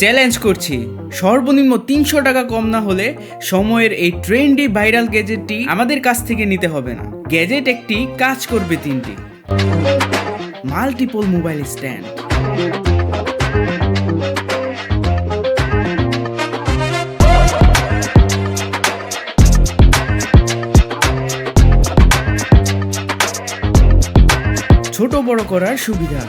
Challenge করছি। সর্বনিম্ন তিনশো টাকা কম না হলে সময়ের এই ট্রেন্ডি ভাইরাল গ্যাজেটটি আমাদের কাছ থেকে নিতে হবে না। গ্যাজেট একটি কাজ করবে তিনটি। Multiple mobile stand. ছোট বড় করার সুবিধা।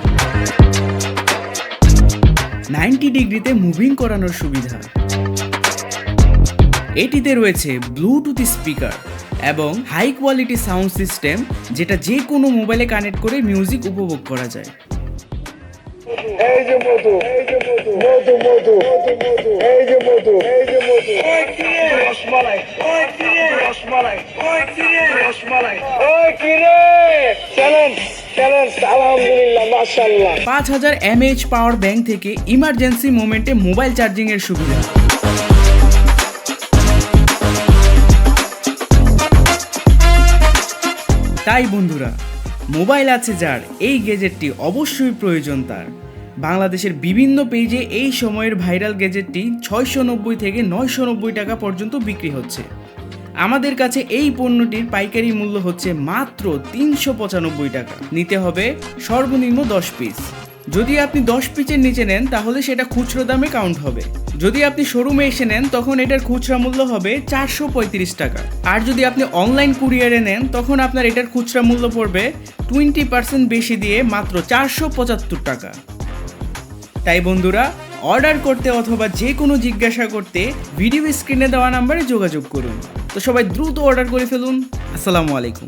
নাইনটি ডিগ্রিতে মুভিং করানোর সুবিধা। এটিতে রয়েছে ব্লুটুথ স্পিকার এবং হাই কোয়ালিটি সাউন্ড সিস্টেম যেটা যে কোনো মোবাইলে কানেক্ট করে মিউজিক উপভোগ করা যায়। এই যে মধু এই যে মধু মধু মধু মধু এই যে মধু এই যে মধু। ওই কিরে রসমালাই। ওই কিরে রসমালাই। ওই কিরে রসমালাই। ওই কিরে চ্যালেঞ্জ চ্যালেঞ্জ আলহামদুলিল্লাহ। পাঁচ হাজার এমএইচ পাওয়ার ব্যাংক থেকে ইমার্জেন্সি মোমেন্টে মোবাইল চার্জিং এর সুবিধা। তাই বন্ধুরা, মোবাইল আছে যার, এই গেজেটটি অবশ্যই প্রয়োজন তার। বাংলাদেশের বিভিন্ন পেজে এই সময়ের ভাইরাল গেজেটটি ছয়শো নব্বই থেকে নয়শো নব্বই টাকা পর্যন্ত বিক্রি হচ্ছে। আমাদের কাছে এই পণ্যটির পাইকারি মূল্য হচ্ছে মাত্র তিনশো পঁচানব্বই টাকা। নিতে হবে সর্বনিম্ন দশ পিস যদি আপনি দশ পিসের নিচে নেন, তাহলে সেটা খুচরো দামে কাউন্ট হবে। যদি আপনি শোরুমে এসে নেন, তখন এটার খুচরা মূল্য হবে চারশো পঁয়ত্রিশ টাকা। আর যদি আপনি অনলাইন কুরিয়ারে নেন, তখন আপনার এটার খুচরা মূল্য পড়বে টোয়েন্টি পার্সেন্ট বেশি দিয়ে মাত্র চারশো পঁচাত্তর টাকা। তাই বন্ধুরা অর্ডার করতে অথবা যে কোনো জিজ্ঞাসা করতে ভিডিও স্ক্রিনে দেওয়া নাম্বারে যোগাযোগ করুন। তো সবাই দ্রুত অর্ডার করে ফেলুন। আসসালামু আলাইকুম।